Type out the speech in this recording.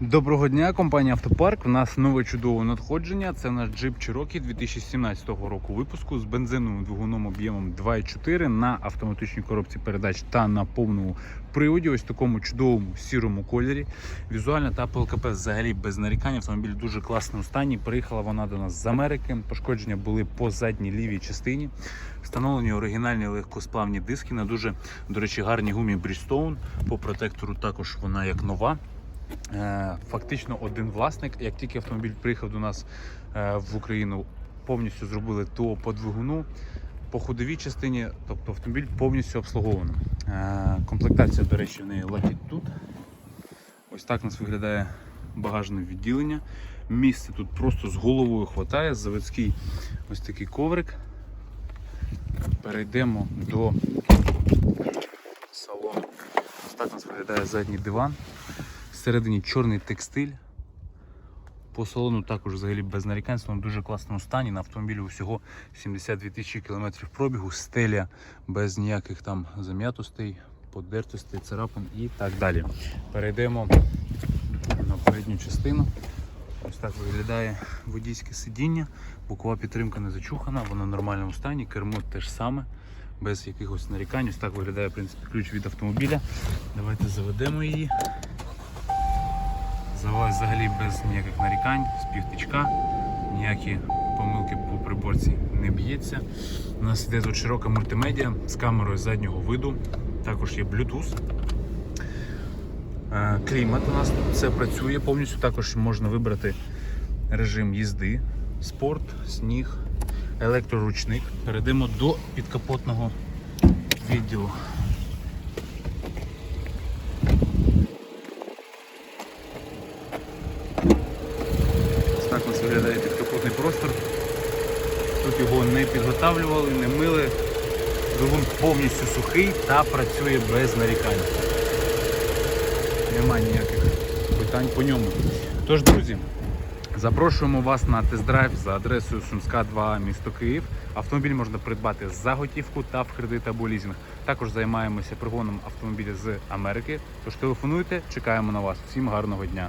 Доброго дня, компанія Автопарк. У нас нове чудове надходження. Це наш джип Cherokee 2017 року випуску з бензиновим двигуном об'ємом 2,4 на автоматичній коробці передач та на повному приводі. Ось такому чудовому сірому кольорі. Візуально та ПЛКП взагалі без нарікань. Автомобіль дуже класному стані. Приїхала вона до нас з Америки. Пошкодження були по задній лівій частині. Встановлені оригінальні легкосплавні диски на дуже, до речі, гарній гумі Bridgestone. По протектору також вона як нова. Е, Фактично один власник. Як тільки автомобіль приїхав до нас е, в Україну, повністю зробили ТО по двигуну. По ходовій частині, тобто автомобіль повністю обслуговано. Е, Комплектація, до речі, в неї Lucky тут. Ось так у нас виглядає багажне відділення. Місце тут просто з головою хватає. Заводський ось такий коврик. Перейдемо до салону. Ось так у нас виглядає задній диван. Всередині чорний текстиль. По салону також взагалі без нарікань, в дуже класному стані. На автомобілі усього 72 тисячі кілометрів пробігу, стеля без ніяких там зам'ятостей, подертостей, царапин і так далі. Перейдемо на передню частину. Ось так виглядає водійське сидіння, бокова підтримка не зачухана, вона в нормальному стані, кермо теж саме, без якихось нарікань. Ось так виглядає в принципі, ключ від автомобіля. Давайте заведемо її. Взагалі без ніяких нарікань, з півтичка, ніякі помилки по приборці не б'ється. У нас йде тут широка мультимедіа з камерою заднього виду, також є Bluetooth. Е, Клімат у нас тут все працює повністю. Також можна вибрати режим їзди, спорт, сніг, електроручник. Перейдемо до підкапотного відділу. Так у нас виглядає підкапотний простор. Тут його не підготавлювали, не мили. Двигун повністю сухий та працює без нарікань. Немає ніяких питань по ньому. Тож, друзі, запрошуємо вас на тест-драйв за адресою Сумська 2, місто Київ. Автомобіль можна придбати за готівку та в кредит або лізинг. Також займаємося пригоном автомобіля з Америки. Тож телефонуйте, чекаємо на вас. Всім гарного дня!